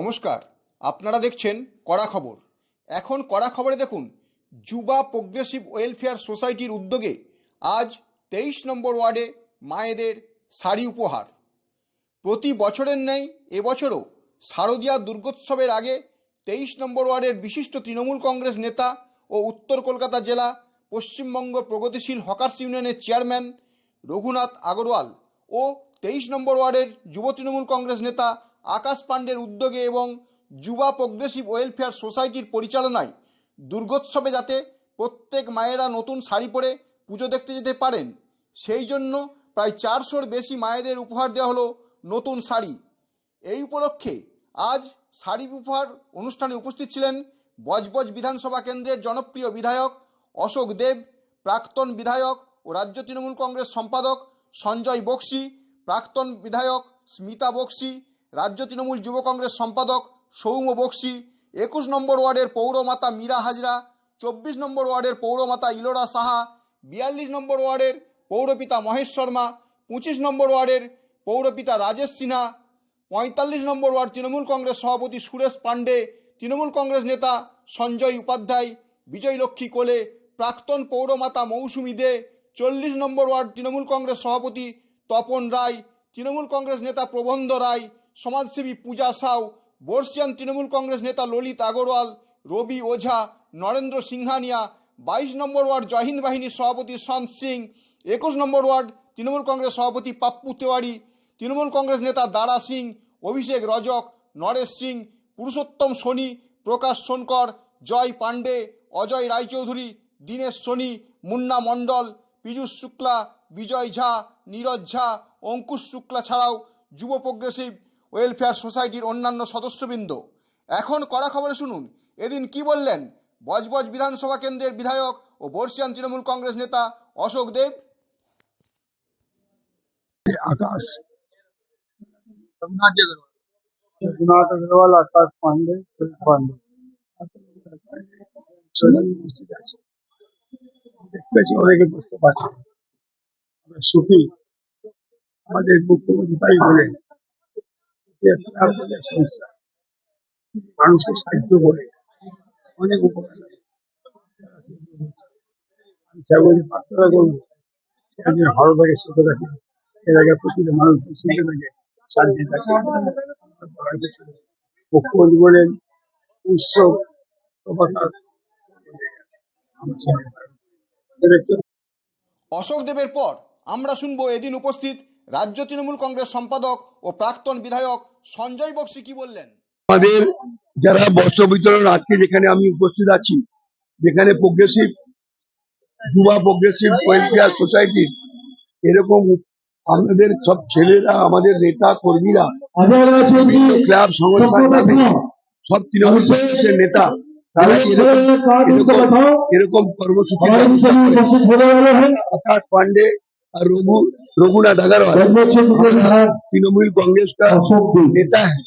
নমস্কার, আপনারা দেখছেন কড়া খবর। এখন কড়া খবরে দেখুন, যুবা প্রোগ্রেসিভ ওয়েলফেয়ার সোসাইটির উদ্যোগে আজ তেইশ নম্বর ওয়ার্ডে মায়েদের শাড়ি উপহার। প্রতি বছরের ন্যায় এবছরও শারদীয়া দুর্গোৎসবের আগে তেইশ নম্বর ওয়ার্ডের বিশিষ্ট তৃণমূল কংগ্রেস নেতা ও উত্তর কলকাতা জেলা পশ্চিমবঙ্গ প্রগতিশীল হকার্স ইউনিয়নের চেয়ারম্যান রঘুনাথ আগরওয়াল ও তেইশ নম্বর ওয়ার্ডের যুব তৃণমূল কংগ্রেস নেতা আকাশ পাণ্ডের উদ্যোগে এবং যুবা প্রোগ্রেসিভ ওয়েলফেয়ার সোসাইটির পরিচালনায় দুর্গোৎসবে যাতে প্রত্যেক মায়েরা নতুন শাড়ি পরে পুজো দেখতে যেতে পারেন, সেই জন্য প্রায় চারশোর বেশি মায়েদের উপহার দেওয়া হলো নতুন শাড়ি। এই উপলক্ষে আজ শাড়ি উপহার অনুষ্ঠানে উপস্থিত ছিলেন বজবজ বিধানসভা কেন্দ্রের জনপ্রিয় বিধায়ক অশোক দেব, প্রাক্তন বিধায়ক ও রাজ্য তৃণমূল কংগ্রেস সম্পাদক সঞ্জয় বক্সি, প্রাক্তন বিধায়ক স্মিতা বক্সি রাজ্য তৃণমূল যুব কংগ্রেস সম্পাদক সৌম বক্সি, একুশ নম্বর ওয়ার্ডের পৌরমাতা মীরা হাজরা, চব্বিশ নম্বর ওয়ার্ডের পৌরমাতা ইলোরা সাহা, বিয়াল্লিশ নম্বর ওয়ার্ডের পৌরপিতা মহেশ শর্মা, পঁচিশ নম্বর ওয়ার্ডের পৌরপিতা রাজেশ সিনহা, পঁয়তাল্লিশ নম্বর ওয়ার্ড তৃণমূল কংগ্রেস সভাপতি সুরেশ পাণ্ডে, তৃণমূল কংগ্রেস নেতা সঞ্জয় উপাধ্যায় বিজয়লক্ষ্মী কোলে, প্রাক্তন পৌরমাতা মৌসুমী দে, চল্লিশ নম্বর ওয়ার্ড তৃণমূল কংগ্রেস সভাপতি তপন রায়, তৃণমূল কংগ্রেস নেতা প্রবন্ধ রায় সমাজসেবী পূজা সাউ, বর্ষিয়ান তৃণমূল কংগ্রেস নেতা ললিত আগরওয়াল, রবি ওঝা, নরেন্দ্র সিংহানিয়া, বাইশ নম্বর ওয়ার্ড জয়হিন্দ বাহিনীর সভাপতি সন্ত সিং, একুশ নম্বর ওয়ার্ড তৃণমূল কংগ্রেস সভাপতি পাপ্পু তেওয়ারি, তৃণমূল কংগ্রেস নেতা দারা সিং, অভিষেক রজক, নরেশ সিং, পুরুষোত্তম সোনি, প্রকাশ সোনকর, জয় পাণ্ডে, অজয় রায়চৌধুরী, দীনেশ সোনি, মুন্না মণ্ডল, পীযূষ শুক্লা, বিজয় ঝা, নীরজ ঝা, অঙ্কুশ শুক্লা ছাড়াও যুব প্রোগ্রেসিভ ওয়েলফেয়ার সোসাইটির অন্যান্য সদস্যবৃন্দ এখন কড়া খবরে শুনুন এদিন কি বললেন বজবজ বিধানসভা কেন্দ্রের বিধায়ক ও বর্ষিয়ান তৃণমূল কংগ্রেস নেতা অশোক দেব आकाश रघुनाथ जी अग्रवाल रघुनाथ अग्रवाल आकाश पांडे सुरेश पांडे চলে উপস্থিত আছে দেখতে পাচ্ছি অনেকে বুঝতে পারছে আমরা সুখী আমাদের মুখ্যমন্ত্রী তাই বলে মানুষকে সাহায্য করে। অনেক উপকার করব। থাকে প্রতিটা থাকে থাকে। উৎসব অশোক দেবের পর আমরা শুনব এদিন উপস্থিত রাজ্য তৃণমূল কংগ্রেস সম্পাদক ও প্রাক্তন বিধায়ক সঞ্জয় বক্সি কি বললেন? আমাদের যারা বস্ত্র বিতরণ আজকে যেখানে আমি উপস্থিত আছি, যেখানে প্রোগ্রেসিভ যুবা প্রোগ্রেসিভ ওয়েলফেয়ার সোসাইটি এরকম আমাদের সব ছেলেরা, আমাদের নেতা, কর্মীরা ক্লাব সংস্থার সব তৃণমূল নেতা এরকম কর্মসূচি আকাশ পান্ডে और रघु रघुनाथ अग्रवाल हमारा तृणमूल कांग्रेस का नेता है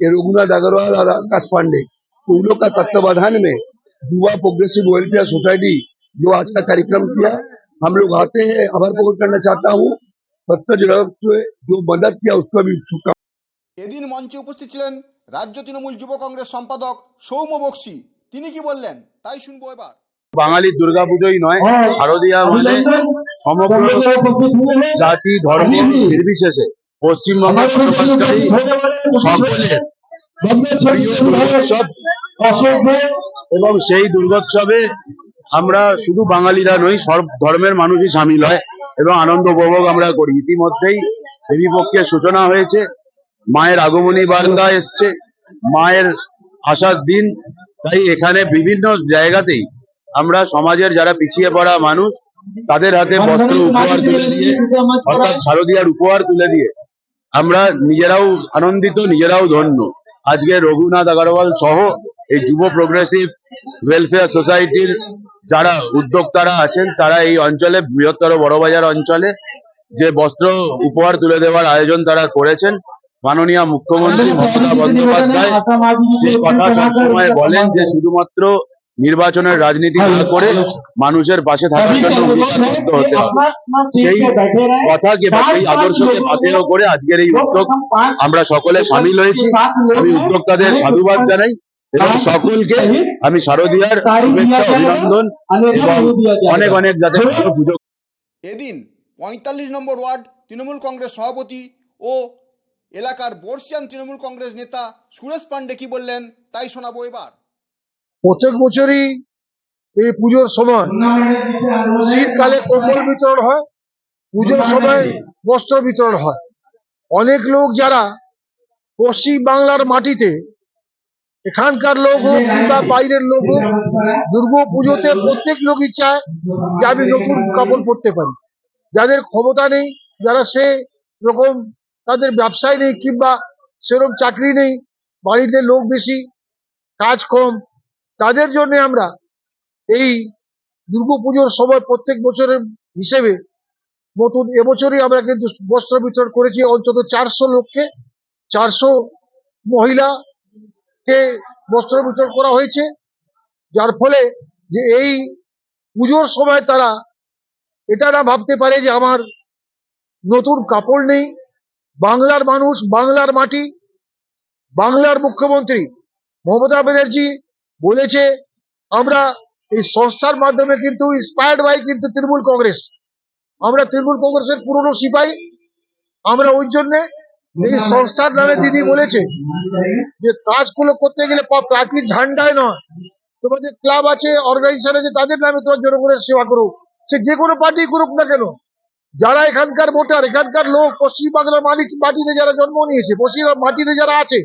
ये रघुनाथ अग्रवाल और आकाश पांडे तो उन लोग का तत्वावधान में युवा प्रोग्रेसिव वेलफेयर सोसाइटी जो आज का कार्यक्रम किया हम लोग आते हैं आभार प्रकट करना चाहता हूँ सत्य जो मदद किया उसका भी शुभकामना এদিন মঞ্চে উপস্থিত ছিলেন রাজ্য তৃণমূল যুব কংগ্রেস সম্পাদক সৌম বক্সি তিনি কি বললেন তাই শুনবো এবার বাঙালির দুর্গাপুজোই নয় শারদীয়া মানে সমগ্র জাতি ধর্ম নির্বিশেষে পশ্চিমবঙ্গের বসবাসকারী সকলের প্রিয় দুর্গোৎসব এবং সেই দুর্গোৎসবে আমরা শুধু বাঙালিরা নই সব ধর্মের মানুষই সামিল হয় এবং আনন্দ উপভোগ আমরা করি। ইতিমধ্যেই দেবী পক্ষের সূচনা হয়েছে। মায়ের আগমনী বার্তা এসছে। মায়ের আসার দিন। তাই এখানে বিভিন্ন জায়গাতেই আমরা সমাজের যারা পিছিয়ে পড়া মানুষ তাদের হাতে বস্ত্র উপহার তুলে দিয়ে অর্থাৎ শারদীয়ার উপহার তুলে দিয়ে আমরা নিজেরাও আনন্দিত নিজেরাও ধন্য। আজকে রঘুনাথ আগরওয়াল সহ এই যুব প্রোগ্রেসিভ ওয়েলফেয়ার সোসাইটির যারা উদ্যোক্তারা আছেন তারা এই অঞ্চলে বৃহত্তর বড়বাজার অঞ্চলে যে বস্ত্র উপহার তুলে দেওয়ার আয়োজন তারা করেছেন মাননীয় মুখ্যমন্ত্রী মমতা বন্দ্যোপাধ্যায় যে কথা সবসময় বলেন যে শুধুমাত্র নির্বাচনের রাজনীতি না করে মানুষের পাশে থাকার জন্য উৎসাহিত হতে হবে। সেই কথাকে বা সেই আদর্শকে পাথেয় করে আজকের এই উদ্যোগ আমরা সকলে সামিল হয়েছি। আমি উদ্যোক্তাদের সাধুবাদ জানাই এবং সকলকে আমি শারদীয়ার শুভেচ্ছা অভিনন্দন এবং অনেক অনেক যাতে পুজো এদিন পঁয়তাল্লিশ নম্বর ওয়ার্ড তৃণমূল কংগ্রেস সভাপতি ও এলাকার বর্ষিয়ান তৃণমূল কংগ্রেস নেতা সুরেশ পাণ্ডে কি বললেন তাই শোনাবো এবার। প্রত্যেক বছরই এই পুজোর সময় শীতকালে কম্বল বিতরণ হয়, পুজোর সময় বস্ত্র বিতরণ হয়। অনেক লোক যারা পশ্চিম বাংলার মাটিতে, এখানকার লোক হোক কিংবা বাইরের লোক হোক, দুর্গা পুজোতে প্রত্যেক লোকই চায় যে আমি নতুন কাপড় পরতে পারি। যাদের ক্ষমতা নেই, যারা সে রকম তাদের ব্যবসায় নেই কিংবা সেরকম চাকরি নেই, বাড়িতে লোক বেশি, কাজ কম তাদের জন্য আমরা এই দুর্গাপুজোর সময় প্রত্যেক বছরের হিসেবে নতুন এবছরই আমরা কিন্তু বস্ত্র বিতরণ করেছি অন্তত চারশো লোককে, চারশো মহিলাকে বস্ত্র বিতরণ করা হয়েছে। যার ফলে যে এই পুজোর সময় তারা এটা না ভাবতে পারে যে আমার নতুন কাপড় নেই। বাংলার মানুষ, বাংলার মাটি, বাংলার মুখ্যমন্ত্রী মমতা ব্যানার্জি বলেছে, আমরা এই সংস্থার মাধ্যমে কিন্তু ইন্সপায়ার্ড বাই কিন্তু তৃণমূল কংগ্রেস। আমরা তৃণমূল কংগ্রেসের পুরনো সিপাহী আমরা ওই জন্য এই সংস্থার নামে দিদি বলেছে যে, কাজগুলো করতে গেলে প্রাকৃতিক ঝান্ডায় নয়। তোমাদের ক্লাব আছে অর্গানাইজেশন আছে, তাদের নামে তোমার জনগণের সেবা করো। সে যে কোনো পার্টি করুক না কেন, যারা এখানকার ভোটার, এখানকার লোক পশ্চিম বাংলার মালিক মাটিতে যারা জন্ম নিয়েছে পশ্চিম মাটিতে যারা আছে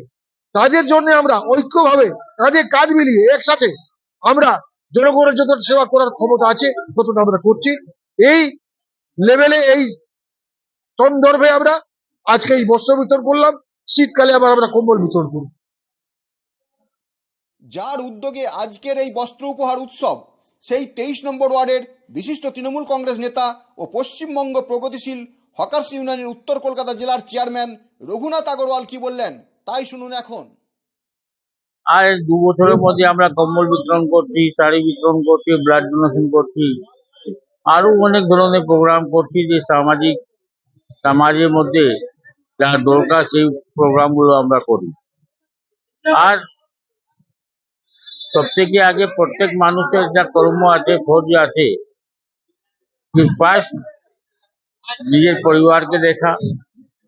তাদের জন্য আমরা ঐক্যভাবে কাঁধে কাজ মিলিয়ে একসাথে আমরা জনগণের যত সেবা করার ক্ষমতা আছে ততটা আমরা করছি। এই লেভেলে, এই সন্দর্ভে আমরা আজকে এই বস্ত্র বিতরণ করলাম। শীতকালে আবার আমরা কম্বল বিতরণ করব। যার উদ্যোগে আজকের এই বস্ত্র উপহার উৎসব, সেই তেইশ নম্বর ওয়ার্ডের বিশিষ্ট তৃণমূল কংগ্রেস নেতা ও পশ্চিমবঙ্গ প্রগতিশীল হকার্স ইউনিয়নের উত্তর কলকাতা জেলার চেয়ারম্যান রঘুনাথ আগরওয়াল কি বললেন? তাই শুনুন এখন। আর দু বছরের মধ্যে আমরা কম্বল বিতরণ করছি, শাড়ি বিতরণ করছি ব্লাড ডোনেশন করছি। আরও অনেক ধরনের প্রোগ্রাম করছি যে সামাজিক সমাজের মধ্যে যা দরকার সেই প্রোগ্রামগুলো আমরা করি। আর সব থেকে আগে প্রত্যেক মানুষের যা কর্ম আছে, খোঁজ আছে ফার্স্ট নিজের পরিবারকে দেখা,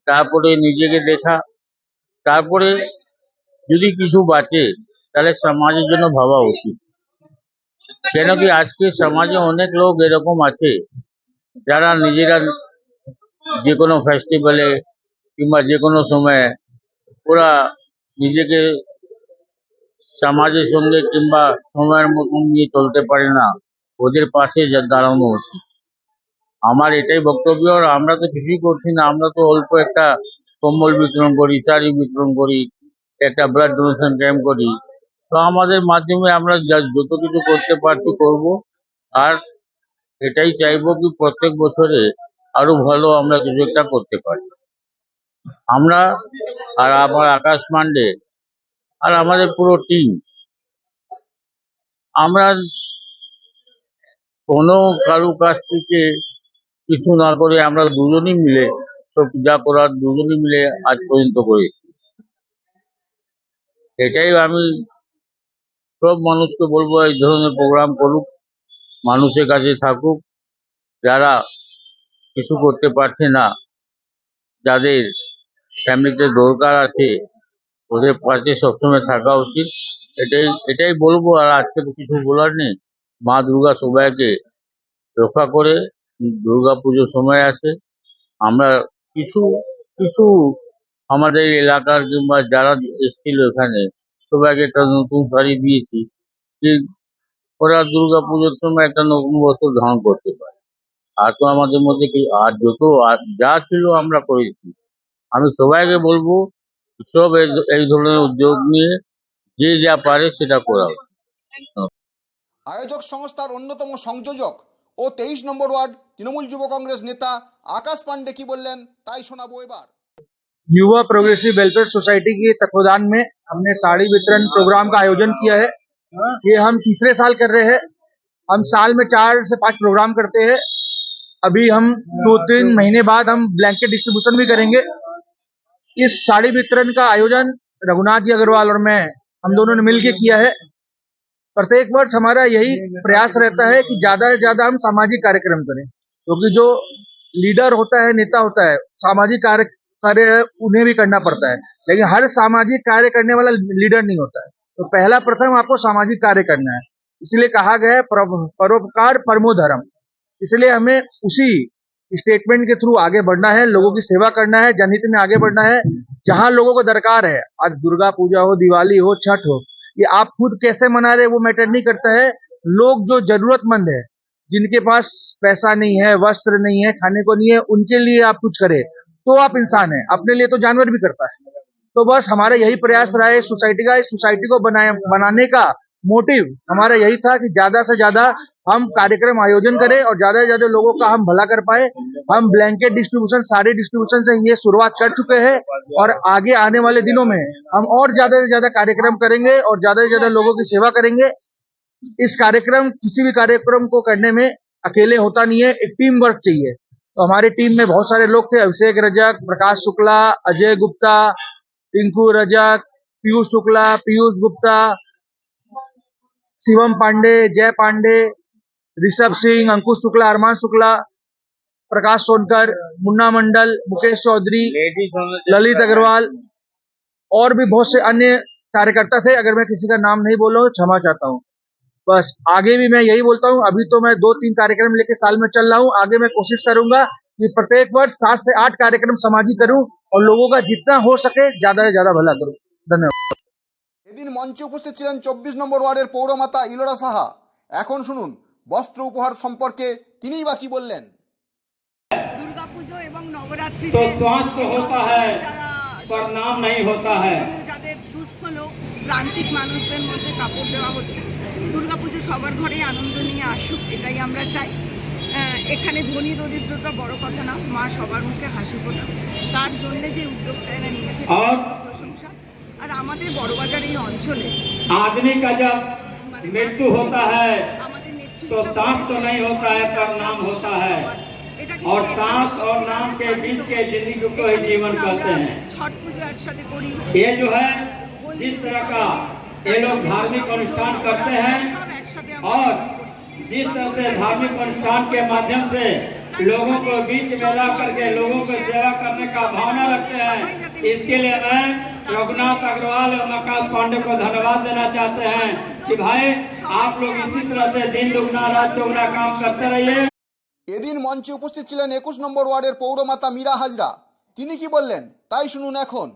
তারপরে নিজেকে দেখা তারপরে যদি কিছু বাঁচে, তাহলে সমাজের জন্য ভাবা উচিত। কেন কি আজকে সমাজে অনেক লোক এরকম আছে, যারা নিজেরা যে কোনো ফেস্টিভ্যালে কিংবা যে কোনো সময়ে ওরা নিজেকে সমাজের সঙ্গে কিংবা সময়ের মতন নিয়ে চলতে পারে না, ওদের পাশে যা- দাঁড়ানো উচিত। আমার এটাই বক্তব্য, আর আমরা তো কিছুই করছি না, আমরা তো অল্প একটা কম্বল বিতরণ করি, শাড়ি বিতরণ করি, একটা ব্লাড ডোনেশন ক্যাম্প করি। তো আমাদের মাধ্যমে আমরা যত কিছু করতে পারছি করব। আর এটাই চাইব কি প্রত্যেক বছরে আরও ভালো আমরা কিছু একটা করতে পারি। আমরা আর আমার আকাশ পান্ডে আর আমাদের পুরো টিম আমরা কোনো কারু কাছ থেকে কিছু না করে আমরা দুজনই মিলে যা করার দুজনই মিলে আজ পর্যন্ত করেছি। এটাই আমি সব মানুষকে বলব, এই ধরনের প্রোগ্রাম করুক, মানুষের কাছে থাকুক, যারা কিছু করতে পারছে না, যাদের ফ্যামিলিতে দরকার আছে, ওদের পাশে সবসময় থাকা উচিত। এটাই এটাই বলব, আর আজকে তো কিছু বলার নেই। মা দুর্গা সবাইকে রক্ষা করে, দুর্গা পুজোর সময় আছে। আমরা কিছু কিছু আমাদের এলাকার কিংবা যারা এসেছিল এখানে, সবাইকে একটা নতুন শাড়ি দিয়েছি যে ওরা দুর্গা পুজোর সময় একটা নতুন বস্ত্র ধারণ করতে পারে। আর তো আমাদের মধ্যে আর যত যা ছিল আমরা করেছি। আমি সবাইকে বলব, সব এই ধরনের উদ্যোগ নিয়ে যে যা পারে সেটা করা। আয়োজক সংস্থার অন্যতম সংযোজক ও তেইশ নম্বর ওয়ার্ড তৃণমূল যুব কংগ্রেস নেতা আকাশ পাণ্ডে কি বললেন তাই শোনাবো এবার युवा प्रोग्रेसिव वेलफेयर सोसाइटी के तत्वाधान में हमने साड़ी वितरण प्रोग्राम का आयोजन किया है ये हम तीसरे साल कर रहे हैं हम साल में चार से पांच प्रोग्राम करते हैं अभी हम दो तीन महीने बाद हम ब्लैंकेट डिस्ट्रीब्यूशन भी करेंगे इस साड़ी वितरण का आयोजन रघुनाथ जी अग्रवाल और मैं हम दोनों ने मिलकर किया है प्रत्येक वर्ष हमारा यही प्रयास रहता है कि ज़्यादा से ज़्यादा हम सामाजिक कार्यक्रम करें। क्योंकि जो लीडर होता है नेता होता है सामाजिक कार्य कार्य उन्हें भी करना पड़ता है। लेकिन हर सामाजिक कार्य करने वाला लीडर नहीं होता है। तो पहला प्रथम आपको सामाजिक कार्य करना है। इसलिए कहा गया है परोपकार परमो धर्म। इसलिए हमें उसी स्टेटमेंट के थ्रू आगे बढ़ना है लोगों की सेवा करना है जनहित में आगे बढ़ना है। जहाँ लोगों को दरकार है आज दुर्गा पूजा हो दिवाली हो छठ हो ये आप खुद कैसे मना रहे वो मैटर नहीं करता है। लोग जो जरूरतमंद है, जिनके पास पैसा नहीं है, वस्त्र नहीं है, खाने को नहीं है, उनके लिए आप कुछ करें तो आप इंसान है। अपने लिए तो जानवर भी करता है। तो बस हमारा यही प्रयास रहा है सोसाइटी का, इस सोसाइटी को बनाए, बनाने का मोटिव। हमारा यही था कि ज़्यादा से ज़्यादा हम कार्यक्रम आयोजन करें और ज़्यादा से ज़्यादा लोगों का हम भला कर पाए। हम ब्लैंकेट डिस्ट्रीब्यूशन सारे डिस्ट्रीब्यूशन से ये शुरुआत कर चुके हैं और आगे आने वाले दिनों में हम और ज़्यादा से ज़्यादा कार्यक्रम करेंगे और ज़्यादा से ज़्यादा लोगों की सेवा करेंगे। इस कार्यक्रम, किसी भी कार्यक्रम को करने में अकेले होता नहीं है, एक टीम वर्क चाहिए। तो हमारी टीम में बहुत सारे लोग थे, अभिषेक रजक, प्रकाश शुक्ला, अजय गुप्ता, टिंकू रजक, पीयूष शुक्ला, पीयूष गुप्ता शिवम पांडे जय पांडे ऋषभ सिंह अंकुश शुक्ला अरमान शुक्ला प्रकाश सोनकर मुन्ना मंडल मुकेश चौधरी ललित अग्रवाल और भी बहुत से अन्य कार्यकर्ता थे। अगर मैं किसी का नाम नहीं बोला हूँ क्षमा चाहता हूँ। बस आगे भी मैं यही बोलता हूँ अभी तो मैं दो तीन कार्यक्रम लेके साल में चल रहा हूँ। आगे मैं कोशिश करूँगा कि प्रत्येक वर्ष सात से आठ कार्यक्रम सामाजिक करूँ और लोगों का जितना हो सके ज़्यादा से ज़्यादा भला करूँ। धन्यवाद। এদিন মঞ্চে উপস্থিত ছিলেন চব্বিশ নম্বর ওয়ার্ডের পৌরমাতা ইলোরা সাহা। এখন শুনুন বস্ত্র উপহার সম্পর্কে তিনিই বাকি বললেন? দুর্গাপুজো এবং নবরাত্রি প্রান্তিক মানুষদের মধ্যে কাপড় দেওয়া হচ্ছে। দুর্গাপুজো সবার ঘরেই আনন্দ নিয়ে আসুক এটাই আমরা চাই। এখানে ধনী দরিদ্রতা বড় কথা না মা সবার মুখে হাসি ফোটা তার জন্য যে উদ্যোগটা এরা নিয়েছে আর? প্রশংসা আর আমাদের বড়বাজার এই অঞ্চলে आदमी का जब मृत्यु होता है আমাদের নেতৃত্ব तो सांस तो नहीं होता है पर नाम होता है এটা और सांस और नाम के बीच के जिंदगी को ही जीवन कहते हैं ছট পুজো একসাথে করি ये जो है जिस तरह का ये लोग धार्मिक अनुष्ठान करते हैं সব একসাথে আমরা और जिस तरह से धार्मिक अनुष्ठान के माध्यम से लोगों को बीच में ला करके लोगों को सेवा करने का भावना रखते हैं इसके लिए मैं रघुनाथ अग्रवाल और आकाश पांडे को धन्यवाद देना चाहते हैं कि भाई आप लोग इसी तरह से दिन दुगना रात चौगुना काम करते रहिए এদিন মঞ্চে উপস্থিত ছিলেন একুশ নম্বর ওয়ার্ডের পৌরমাতা মীরা হাজরা তিনি কি বললেন তাই শুনুন এখন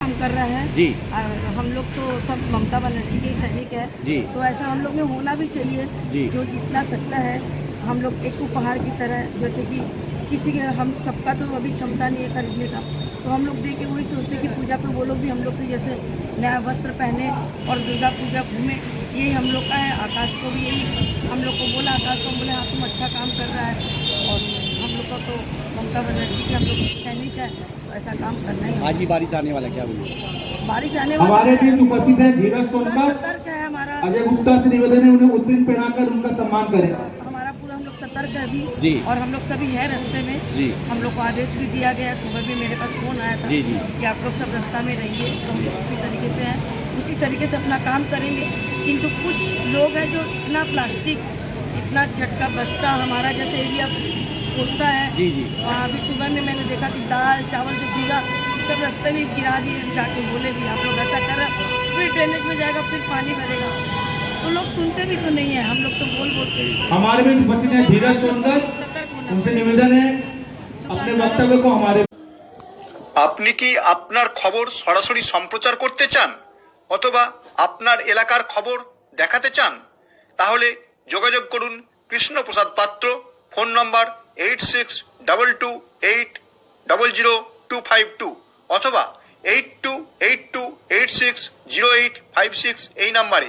काम कर रहे हैं जी और हम लोग तो सब ममता बनर्जी के ही सैनिक है जी तो ऐसा हम लोग में होना भी चाहिए जी। जो जितना सकता है हम लोग एक उपहार की तरह जैसे कि किसी के हम सबका तो अभी क्षमता नहीं है खरीदने का तो हम लोग दे के वही सोचते कि पूजा पे वो लोग भी हम लोग के जैसे नया वस्त्र पहने और दुर्गा पूजा घूमे। यही हम लोग का है। आकाश को भी यही हम लोग को बोला। आकाश को बोले हाँ तुम अच्छा काम कर रहा है। और हम लोग का तो ममता बनर्जी के हम लोग सैनिक है तो ऐसा काम करना ही आज भी बारिश आने वाला क्या बोलिए? बारिश आने वाली हमारे बीच उपस्थित है धीरज सोनकर। है हमारा। अजय गुप्ता से निवेदन है उन्हें उत्तीर्ण पहनाकर उनका सम्मान करें। सतर्क अभी। जी। और हम लोग सभी है रास्ते में। जी। हम लोग को आदेश भी दिया गया सुबह भी मेरे पास फ़ोन आया था जी, जी। कि आप लोग सब रास्ता में रहिए। तो हम लोग उसी तरीके से हैं। उसी तरीके से अपना काम करेंगे। किंतु कुछ लोग हैं जो इतना प्लास्टिक इतना झटका बस्ता हमारा जैसे एरिया पोसता है। जी जी। वहाँ अभी सुबह में मैंने देखा कि दाल चावल से गीला सब रास्ते में गिरा दिए। जाके बोले भी आप लोग ऐसा कर। फिर ड्रेनेज में जाएगा फिर पानी भरेगा। तो लोग सुनते भी तो नहीं है हम लोग तो बोल बोलते हैं हमारे बीच उपस्थित है धीरज सोनकर सतर्क होना उनसे निवेदन है अपने वक्तव्य को हमारे আপনি কি আপনার খবর সরাসরি সম্প্রচার করতে চান অথবা আপনার এলাকার খবর দেখাতে চান তাহলে যোগাযোগ করুন Krishnaprasad Patra phone number eight six double two eight double zero two five two অথবা eight two eight two eight six zero eight five six এই নাম্বারে